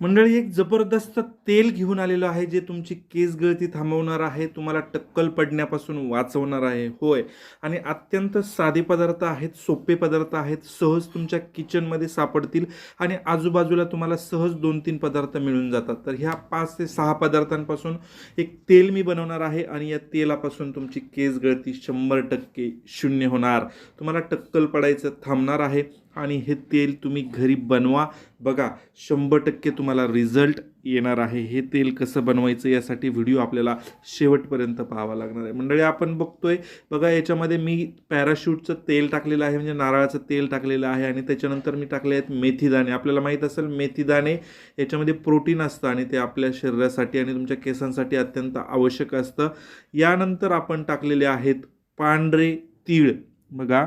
मंडळी एक जबरदस्त तेल घेऊन आलेलो आहे जे तुमची केस गळती थांबवणार आहे तुम्हाला टक्कल पडण्यापासून वाचवणार आहे होय. आणि अत्यंत साधे पदार्थ आहेत सोपे पदार्थ आहेत सहज तुमच्या किचनमध्ये सापडतील आणि आजूबाजूला तुम्हाला सहज दोन तीन पदार्थ मिळून जातात. तर ह्या पाच ते सहा पदार्थांपासून एक तेल मी बनवणार आहे आणि या तेलापासून तुमची केस गळती शंभर टक्के शून्य होणार. तुम्हाला टक्कल पडायचं थांबणार आहे. आणि हे तेल तुम्ही घरी बनवा. बघा शंभर टक्के तुम्हाला रिझल्ट येणार आहे. हे तेल कसं बनवायचं यासाठी व्हिडिओ आपल्याला शेवटपर्यंत पाहावा लागणार आहे. मंडळी आपण बघतोय बघा याच्यामध्ये मी पॅराशूटचं तेल टाकलेलं आहे म्हणजे नारळाचं तेल टाकलेलं आहे आणि त्याच्यानंतर मी टाकले आहेत मेथीदाणे आपल्याला माहीत असेल मेथीदाणे याच्यामध्ये प्रोटीन असतं आणि ते आपल्या शरीरासाठी आणि तुमच्या केसांसाठी अत्यंत आवश्यक असतं. यानंतर आपण टाकलेले आहेत पांढरे तीळ. बघा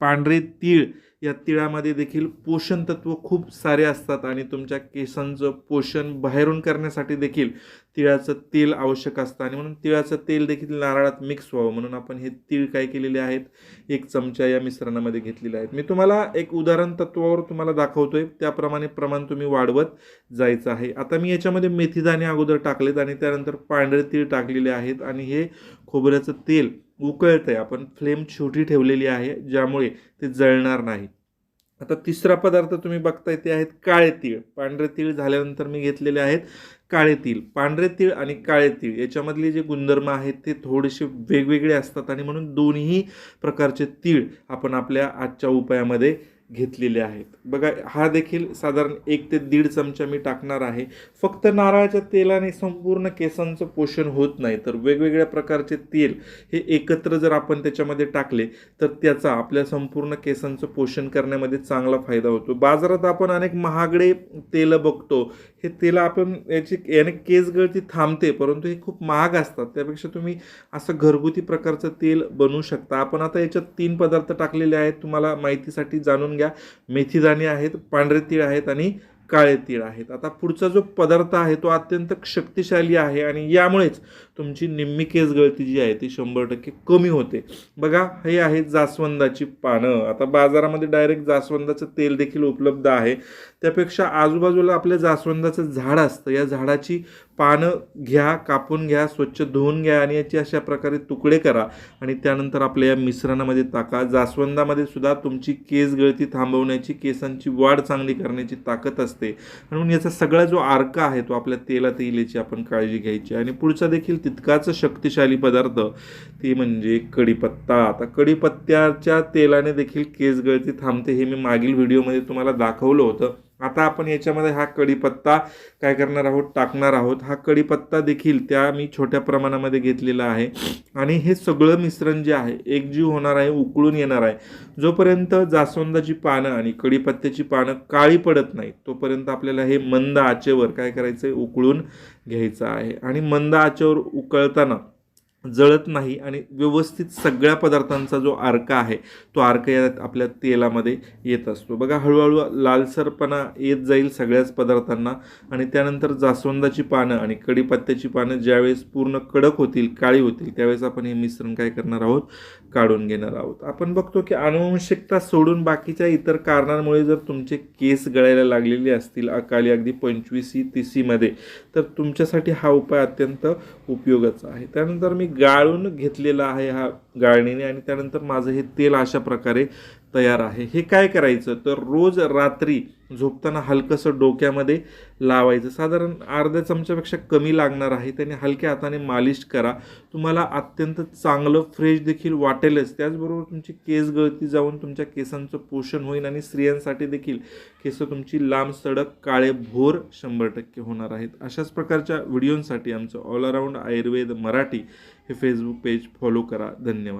पांढरे तीळ. या तिळामध्ये देखील पोषण तत्व खूप सारे असतात आणि तुमच्या केसांचं पोषण बाहेरून करण्यासाठी देखील तिळाचं तेल आवश्यक असतं. आणि म्हणून तिळाचं तेल देखील नारळात मिक्स व्हावं. म्हणून आपण हे तीळ काय केलेले आहेत? एक चमचा या मिश्रणामध्ये घेतलेले आहेत. मी तुम्हाला एक उदाहरण तत्वावर तुम्हाला दाखवतोय. त्याप्रमाणे प्रमाण तुम्ही वाढवत जायचं आहे. आता मी याच्यामध्ये मेथीदाणे अगोदर टाकलेत आणि त्यानंतर पांढरे तीळ टाकलेले आहेत. आणि हे खोबऱ्याचं तेल उकळत आहे आपण फ्लेम छोटी ठेवलेली आहे ज्यामुळे ते जळणार नाही. आता तिसरा पदार्थ तुम्ही बघताय ते आहेत काळे तीळ. पांढरे तीळ झाल्यानंतर मी घेतलेले आहेत काळे तीळ. पांढरे तीळ आणि काळे तीळ याच्यामधले जे गुणधर्म आहेत ते थोडेसे वेगवेगळे असतात आणि म्हणून दोन्ही प्रकारचे तीळ आपण आपल्या आजच्या उपायामध्ये घेतलेले आहेत. बघा हा देखील साधारण एक ते दीड चमचा मी टाकणार आहे. फक्त नारळाच्या तेलाने संपूर्ण केसांचं पोषण होत नाही तर वेगवेगळ्या प्रकारचे तेल हे एकत्र जर आपण त्याच्यामध्ये टाकले तर त्याचा आपल्या संपूर्ण केसांचं पोषण करण्यामध्ये चांगला फायदा होतो. बाजारात आपण अनेक महागडे तेलं बघतो. हे तेल आपण याची याने केस गळती थांबते परंतु हे खूप महाग असतात. त्यापेक्षा तुम्ही असं घरगुती प्रकारचं तेल बनवू शकता. आपण आता याच्यात तीन पदार्थ टाकलेले आहेत तुम्हाला माहितीसाठी जाणून घ्या. मेथीदाणे आहेत पांढरे तीळ आहेत आणि काळे तीळ आहेत. आता पुढचा जो पदार्थ आहे तो अत्यंत शक्तिशाली आहे आणि यामुळेच तुमची निम्मी केस गळती जी आहे ती शंभर टक्के कमी होते. बघा हे आहे जास्वंदाची पानं. आता बाजारामध्ये डायरेक्ट जास्वंदाचं तेल देखील उपलब्ध आहे. त्यापेक्षा आजूबाजूला आपल्या जास्वंदाचं झाड असतं. या झाडाची पानं घ्या कापून घ्या स्वच्छ धुवून घ्या आणि याचे अशा प्रकारे तुकडे करा. आणि त्यानंतर आपल्या या मिश्रणामध्ये टाका. जास्वंदामध्ये सुद्धा तुमची केस गळती थांबवण्याची केसांची वाढ चांगली करण्याची ताकद असते. म्हणून याचा सगळा जो आर्का आहे तो आपल्या तेलात येईल याची आपण काळजी घ्यायची. आणि पुढचा देखील तितकाच शक्तिशाली पदार्थ ते म्हणजे कढीपत्ता. आता कढीपत्त्याच्या तेलाने देखील केस गळती थांबते हे मी मागील व्हिडिओमध्ये तुम्हाला दाखवलं होतं. आता आपण याच्यामध्ये हा कढीपत्ता काय करणार आहोत टाकणार आहोत. हा कढीपत्ता देखील त्या मी छोट्या प्रमाणामध्ये घेतलेला आहे. आणि हे सगळं मिश्रण जे आहे एकजीव होणार आहे उकळून येणार आहे. जोपर्यंत जास्वंदाची पानं आणि कढीपत्त्याची पानं काळी पडत नाहीत तोपर्यंत आपल्याला हे मंद आचेवर काय करायचं आहे उकळून घ्यायचं आहे. आणि मंद आचेवर उकळताना जळत नाही आणि व्यवस्थित सगळ्या पदार्थांचा जो अर्क आहे तो अर्क या आपल्या तेलामध्ये येत असतो. बघा हळूहळू लालसरपणा येत जाईल सगळ्याच पदार्थांना आणि त्यानंतर जास्वंदाची पानं आणि कढीपत्त्याची पानं ज्यावेळेस पूर्ण कडक होतील काळी होतील त्यावेळेस आपण हे मिश्रण काय करणार आहोत? काढून घेणार आहोत. आपण बघतो की अनुवंशिकता सोडून बाकीच्या इतर कारणांमुळे जर तुमचे केस गळायला लागलेले असतील अकाली अगदी पंचवीसी तिसीमध्ये तर तुमच्यासाठी हा उपाय अत्यंत उपयोगाचा आहे. त्यानंतर मी गाळून घेतलेला आहे हा गाळणीने आणि त्यानंतर माझं हे तेल अशा प्रकारे तयार आहे. हे काय करायचं? तर रोज रात्री झोपताना हलकंसं डोक्यामध्ये लावायचं. साधारण अर्ध्या चमच्यापेक्षा कमी लागणार आहे. त्याने हलक्या हाताने मालिश करा. तुम्हाला अत्यंत चांगलं फ्रेश देखील वाटेलच. त्याचबरोबर तुमची केस गळती जाऊन तुमच्या केसांचं पोषण होईल आणि स्त्रियांसाठी देखील केस तुमची लांब सडक काळे भोर शंभर टक्के होणार आहेत. अशाच प्रकारच्या व्हिडिओंसाठी आमचं ऑल अराऊंड आयुर्वेद मराठी हे फेसबुक पेज फॉलो करा. धन्यवाद.